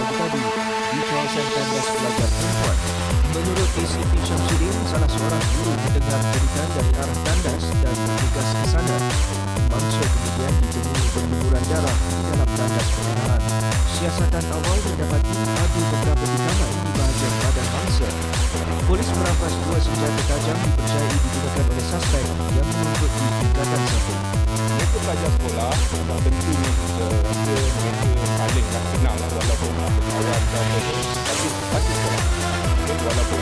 tempat di kawasan tandas pelajar perempuan. Menurut ACP Syamsuddin, salah seorang guru mendengar cerita dari arah tandas dan bergegas ke sana. Mangsa kemudian ditemui berkumpulan darah di dalam tandas perempuan. Siasatan awal mendapati adu beberapa dikamai di bahagian badan mangsa. Polis merampas dua senjata tajam dipercayai digunakan oleh suspek yang mengikuti tingkatan satu. Mereka pelajar sekolah membentuk Now, for those, I